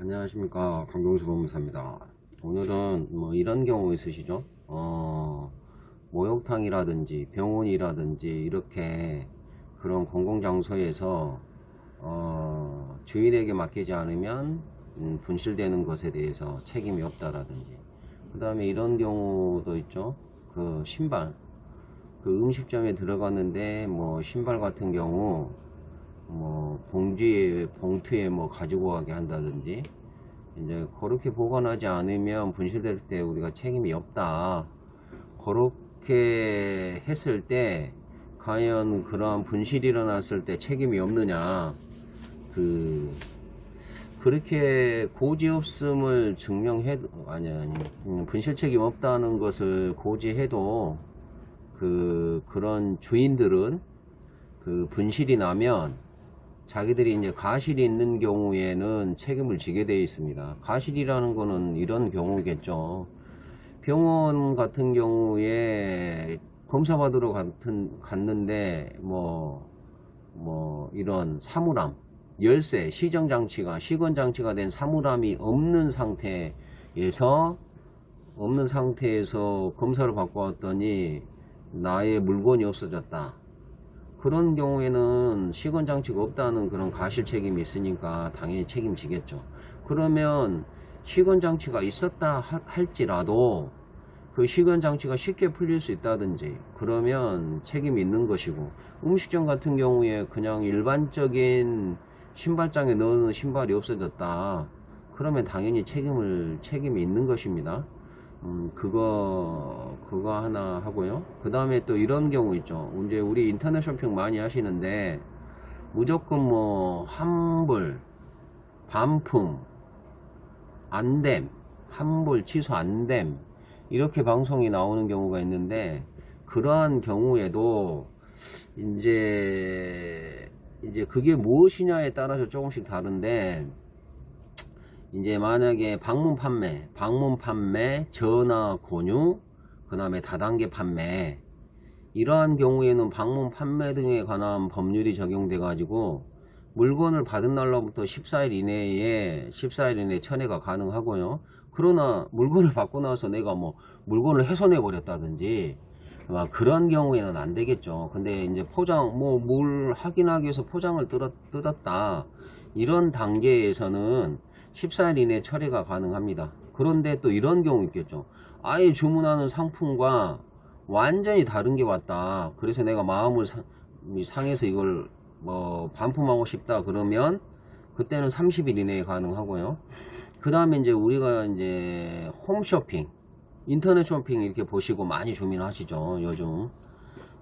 안녕하십니까. 강동수 법무사입니다. 오늘은 뭐 이런 경우 있으시죠? 어 목욕탕이라든지 병원이라든지 이렇게 그런 공공장소에서 어 주인에게 맡기지 않으면 음, 분실되는 것에 대해서 책임이 없다라든지. 그 다음에 이런 경우도 있죠. 그 신발. 그 음식점에 들어갔는데 뭐 신발 같은 경우 뭐 봉지에 봉투에 뭐 가지고 가게 한다든지 이제 그렇게 보관하지 않으면 분실될 때 우리가 책임이 없다. 그렇게 했을 때 과연 그러한 분실이 일어났을 때 책임이 없느냐. 그 그렇게 고지 없음을 증명해도 아니 아니 음, 분실 책임 없다는 것을 고지해도 그 그런 주인들은 그 분실이 나면 자기들이 이제 가실이 있는 경우에는 책임을 지게 되어 있습니다. 가실이라는 거는 이런 경우겠죠. 병원 같은 경우에 검사 받으러 같은, 갔는데 뭐, 뭐 이런 사물함, 열쇠, 시정 장치가, 시건 장치가 된 사물함이 없는 상태에서 없는 상태에서 검사를 받고 왔더니 나의 물건이 없어졌다. 그런 경우에는 시건 장치가 없다는 그런 가실 책임이 있으니까 당연히 책임지겠죠. 그러면 시건 장치가 있었다 하- 할지라도 그 시건 장치가 쉽게 풀릴 수 있다든지 그러면 책임이 있는 것이고 음식점 같은 경우에 그냥 일반적인 신발장에 넣는 신발이 없어졌다. 그러면 당연히 책임을 책임이 있는 것입니다. 음, 그거, 그거 하나 하고요. 그 다음에 또 이런 경우 있죠. 이제 우리 인터넷 쇼핑 많이 하시는데, 무조건 뭐, 환불, 반품, 안됨, 환불, 취소 안됨, 이렇게 방송이 나오는 경우가 있는데, 그러한 경우에도, 이제, 이제 그게 무엇이냐에 따라서 조금씩 다른데, 이제 만약에 방문 판매, 방문 판매, 전화 권유, 그 다음에 다단계 판매, 이러한 경우에는 방문 판매 등에 관한 법률이 적용돼 가지고 물건을 받은 날로부터 14일 이내에 14일 이내에 천회가 가능하고요. 그러나 물건을 받고 나서 내가 뭐 물건을 훼손해 버렸다든지 막 그런 경우에는 안 되겠죠. 근데 이제 포장 뭐 뭘 확인하기 위해서 포장을 뜯었, 뜯었다 이런 단계에서는 14일 이내 처리가 가능합니다. 그런데 또 이런 경우 있겠죠. 아예 주문하는 상품과 완전히 다른 게 왔다. 그래서 내가 마음을 상해서 이걸 뭐 반품하고 싶다 그러면 그때는 30일 이내에 가능하고요. 그 다음에 이제 우리가 이제 홈쇼핑, 인터넷 쇼핑 이렇게 보시고 많이 주문하시죠. 요즘.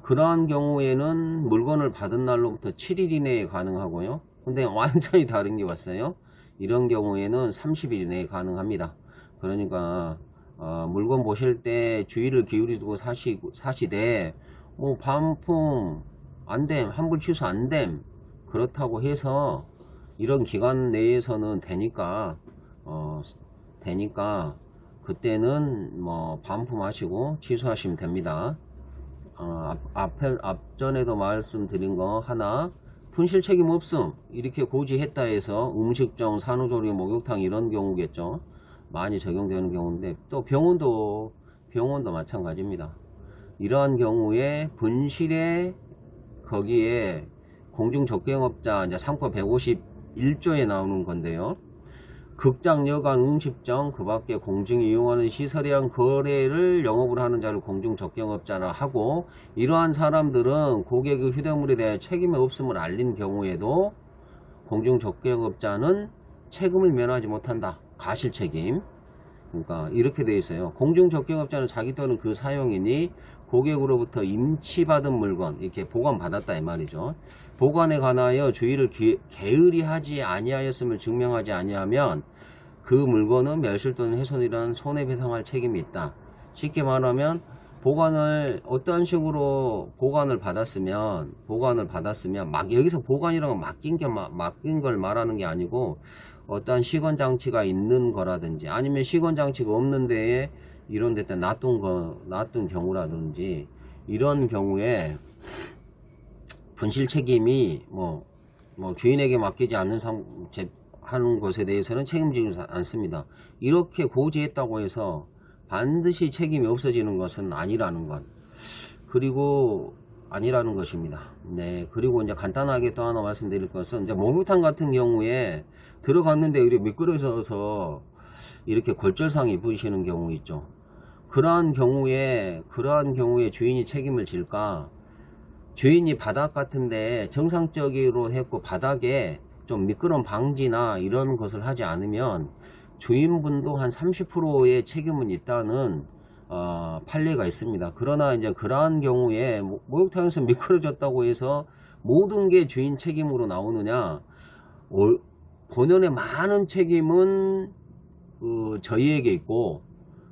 그러한 경우에는 물건을 받은 날로부터 7일 이내에 가능하고요. 근데 완전히 다른 게 왔어요. 이런 경우에는 30일 이내에 가능합니다. 그러니까 어, 물건 보실 때 주의를 기울이고 사시, 사시되 뭐 반품 안됨 환불 취소 안됨 그렇다고 해서 이런 기간 내에서는 되니까 어, 되니까 그때는 뭐 반품하시고 취소하시면 됩니다. 어, 앞, 앞에, 앞전에도 말씀드린 거 하나 분실 책임 없음 이렇게 고지했다 해서 음식점, 산후조리, 목욕탕 이런 경우겠죠. 많이 적용되는 경우인데 또 병원도 병원도 마찬가지입니다. 이러한 경우에 분실에 거기에 공중적경업자 이제 3권 151조에 나오는 건데요. 극장, 여관, 음식점, 그 밖에 공중이 이용하는 시설에 의한 거래를 영업을 하는 자를 공중적경업자라 하고, 이러한 사람들은 고객의 휴대물에 대해 책임이 없음을 알린 경우에도 공중적경업자는 책임을 면하지 못한다. 가실 책임. 그러니까 이렇게 돼 있어요. 공중적경업자는 자기 또는 그 사용인이 고객으로부터 임치받은 물건 이렇게 보관 받았다 이 말이죠. 보관에 관하여 주의를 기- 게으리 하지 아니하였음을 증명하지 아니하면 그 물건은 멸실 또는 훼손이란 손해배상할 책임이 있다. 쉽게 말하면 보관을 어떤 식으로 보관을 받았으면 보관을 받았으면 막 여기서 보관이라는 건 맡긴 게 마- 맡긴 걸 말하는 게 아니고 어떠한 시건 장치가 있는 거라든지 아니면 시건 장치가 없는 데에 이런 데다 놔둔 거 놔둔 경우라든지 이런 경우에 분실 책임이 뭐, 뭐 주인에게 맡기지 않는 상, 제, 하는 것에 대해서는 책임지지 않습니다. 이렇게 고지했다고 해서 반드시 책임이 없어지는 것은 아니라는 것. 그리고 아니라는 것입니다. 네. 그리고 이제 간단하게 또 하나 말씀드릴 것은 이제 목욕탕 같은 경우에 들어갔는데 이렇게 미끄러져서 이렇게 골절상이 보이시는 경우 있죠. 그러한 경우에 그러한 경우에 주인이 책임을 질까? 주인이 바닥 같은데 정상적으로 했고 바닥에 좀 미끄럼 방지나 이런 것을 하지 않으면 주인분도 한 30%의 책임은 있다는 어, 판례가 있습니다. 그러나 이제 그러한 경우에 모- 목욕탕에서 미끄러졌다고 해서 모든 게 주인 책임으로 나오느냐? 올- 본연의 많은 책임은 그 저희에게 있고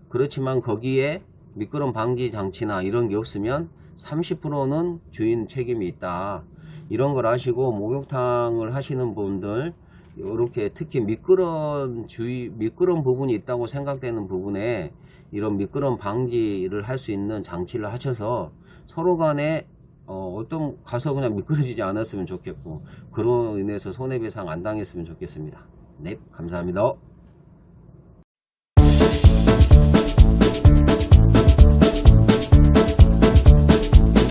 그렇지만 거기에 미끄럼 방지 장치나 이런 게 없으면 30%는 주인 책임이 있다. 이런 걸 아시고 목욕탕을 하시는 분들 이렇게 특히 미끄럼 주의 미끄럼 부분이 있다고 생각되는 부분에 이런 미끄럼 방지를 할 수 있는 장치를 하셔서 서로 간에 어, 어떤 가서 그냥 미끄러지지 않았으면 좋겠고 그로 인해서 손해배상 안 당했으면 좋겠습니다. 네, 감사합니다.